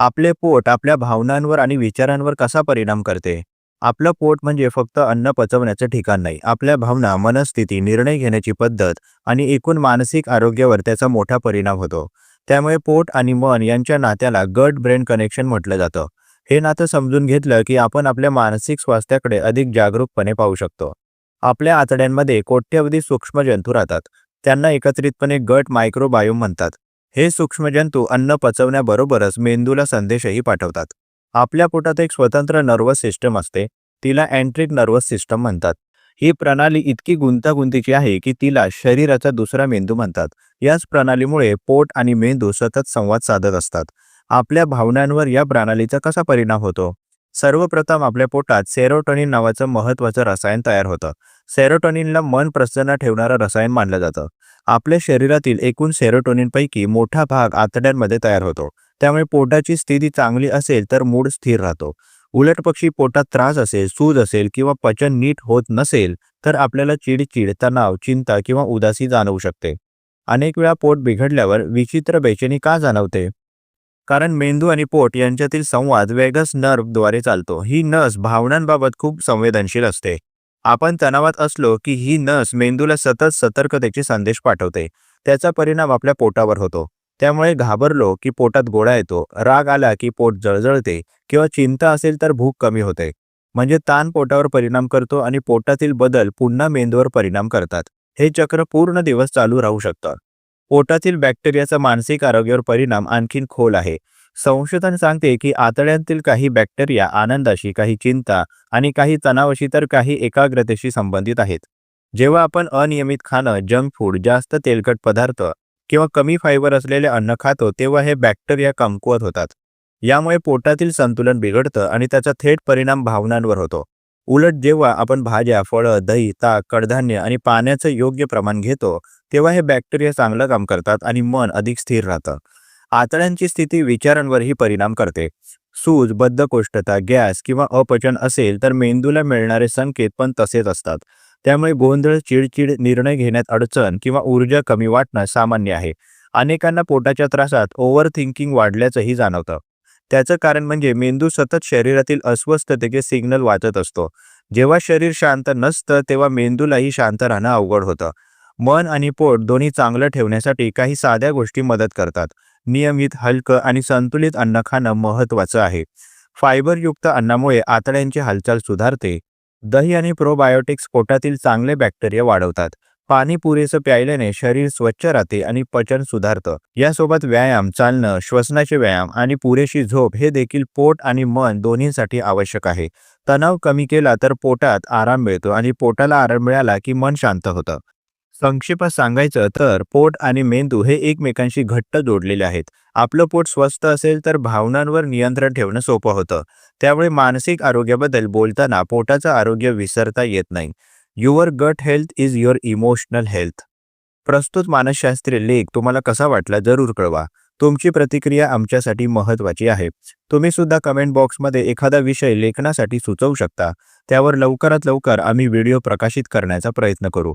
आपले पोट आपल्या भावनांवर आणि विचारांवर कसा परिणाम करते? आपलं पोट म्हणजे फक्त अन्न पचवण्याचं ठिकाण नाही आपल्या भावना मनस्थिती निर्णय घेण्याची पद्धत आणि एकूण मानसिक आरोग्यावर त्याचा मोठा परिणाम होतो. त्यामुळे पोट आणि मन यांच्या नात्याला गट ब्रेन कनेक्शन म्हटलं जातं. हे नातं समजून घेतलं की आपण आपल्या मानसिक स्वास्थ्याकडे अधिक जागरूकपणे पाहू शकतो. आपल्या आतड्यांमध्ये कोट्यवधी सूक्ष्म जंतू राहतात. त्यांना एकत्रितपणे गट मायक्रोबायोम म्हणतात. हे सूक्ष्मजंतू अन्न पचवण्याबरोबरच मेंदूला संदेशही पाठवतात. आपल्या पोटात एक स्वतंत्र नर्वस सिस्टम असते तिला अँट्रिक नर्वस सिस्टम म्हणतात. ही प्रणाली इतकी गुंतागुंतीची आहे की तिला शरीराचा दुसरा मेंदू म्हणतात. याच प्रणालीमुळे पोट आणि मेंदू सतत संवाद साधत असतात. आपल्या भावनांवर या प्रणालीचा कसा परिणाम होतो? सर्वप्रथम आपल्या पोटात सेरोटोनिन नावाचं महत्त्वाचं रसायन तयार होतं. सेरोटोनिनला मन प्रसन्न ठेवणारं रसायन मानलं जातं. आपल्या शरीरातील एकूण सेरोटोनिनपैकी मोठा भाग आतड्यांमध्ये तयार होतो. त्यामुळे पोटाची स्थिती चांगली असेल तर मूड स्थिर राहतो. उलट पक्षी पोटात त्रास असेल सूज असेल किंवा पचन नीट होत नसेल तर आपल्याला चिडचिड तणाव चिंता किंवा उदासी जाणवू शकते. अनेक वेळा पोट बिघडल्यावर विचित्र बेचैनी का जाणवते? कारण मेंदू आणि पोट यांच्यातील संवाद वेगस नर्वद्वारे चालतो. ही नस भावनांबाबत खूप संवेदनशील असते. आपण तणावात असलो की ही नस मेंदूला सतत सतर्कतेचे संदेश पाठवते. त्याचा परिणाम आपल्या पोटावर होतो. त्यामुळे घाबरलो की पोटात गोळा येतो. राग आला की पोट जळजळते किंवा चिंता असेल तर भूक कमी होते. म्हणजे ताण पोटावर परिणाम करतो आणि पोटातील बदल पुन्हा मेंदूवर परिणाम करतात. हे चक्र पूर्ण दिवस चालू राहू शकतं. पोटातील बॅक्टेरियाचा मानसिक आरोग्यावर परिणाम आणखीन खोल आहे. संशोधन सांगते की आतड्यांतील काही बॅक्टेरिया आनंदाशी काही चिंता आणि काही तणावाशी तर काही एकाग्रतेशी संबंधित आहेत. जेव्हा आपण अनियमित खाणं जंक फूड जास्त तेलकट पदार्थ किंवा कमी फायबर असलेले अन्न खातो तेव्हा हे बॅक्टेरिया कमकुवत होतात. यामुळे पोटातील संतुलन बिघडतं आणि त्याचा थेट परिणाम भावनांवर होतो. उलट जेव्हा आपण भाज्या फळं दही ताक कडधान्य आणि पाण्याचं योग्य प्रमाण घेतो तेव्हा हे बॅक्टेरिया चांगलं काम करतात आणि मन अधिक स्थिर राहतं. आतड्यांची स्थिती विचारांवरही परिणाम करते. सूज बद्धकोष्ठता गॅस किंवा अपचन असेल तर मेंदूला मिळणारे संकेत पण तसेच असतात. त्यामुळे गोंधळ चिडचिड निर्णय घेण्यात अडचण किंवा ऊर्जा कमी वाटणं सामान्य आहे. अनेकांना पोटाच्या त्रासात ओव्हर थिंकिंग वाढल्याचंही जाणवतं. त्याचं कारण म्हणजे मेंदू सतत शरीरातील अस्वस्थतेचे सिग्नल वाचत असतो. जेव्हा शरीर शांत नसतं तेव्हा मेंदूलाही शांत राहणं अवघड होतं. मन आणि पोट दोन्ही चांगलं ठेवण्यासाठी काही साध्या गोष्टी मदत करतात. नियमित हलकं आणि संतुलित अन्न खाणं महत्त्वाचं आहे. फायबरयुक्त अन्नामुळे आतड्यांची हालचाल सुधारते. दही आणि प्रोबायोटिक्स पोटातील चांगले बॅक्टेरिया वाढवतात. पाणी पुरेसं प्यायल्याने शरीर स्वच्छ राहते आणि पचन सुधारतं. यासोबत व्यायाम चालणं श्वसनाचे व्यायाम आणि पुरेशी झोप हे देखील पोट आणि मन दोन्हीसाठी आवश्यक आहे. तणाव कमी केला तर पोटात आराम मिळतो आणि पोटाला आराम मिळाला की मन शांत होतं. संक्षेपात सांगायचं तर पोट आणि मेंदू हे एकमेकांशी घट्ट जोडलेले आहेत. आपलं पोट स्वस्थ असेल तर भावनांवर नियंत्रण ठेवणं सोपं होतं. त्यामुळे मानसिक आरोग्याबद्दल बोलताना पोटाचं आरोग्य विसरता येत नाही. Your gut health is your emotional health. प्रस्तुत मानसशास्त्रीय लेख तुम्हाला कसा वाटला जरूर कळवा. तुमची प्रतिक्रिया आमच्यासाठी महत्त्वाची आहे. तुम्ही सुद्धा कमेंट बॉक्समध्ये एखादा विषय लेखनासाठी सुचवू शकता. त्यावर लवकरात लवकर आम्ही व्हिडिओ प्रकाशित करण्याचा प्रयत्न करू.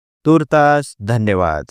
तुर्तास धन्यवाद.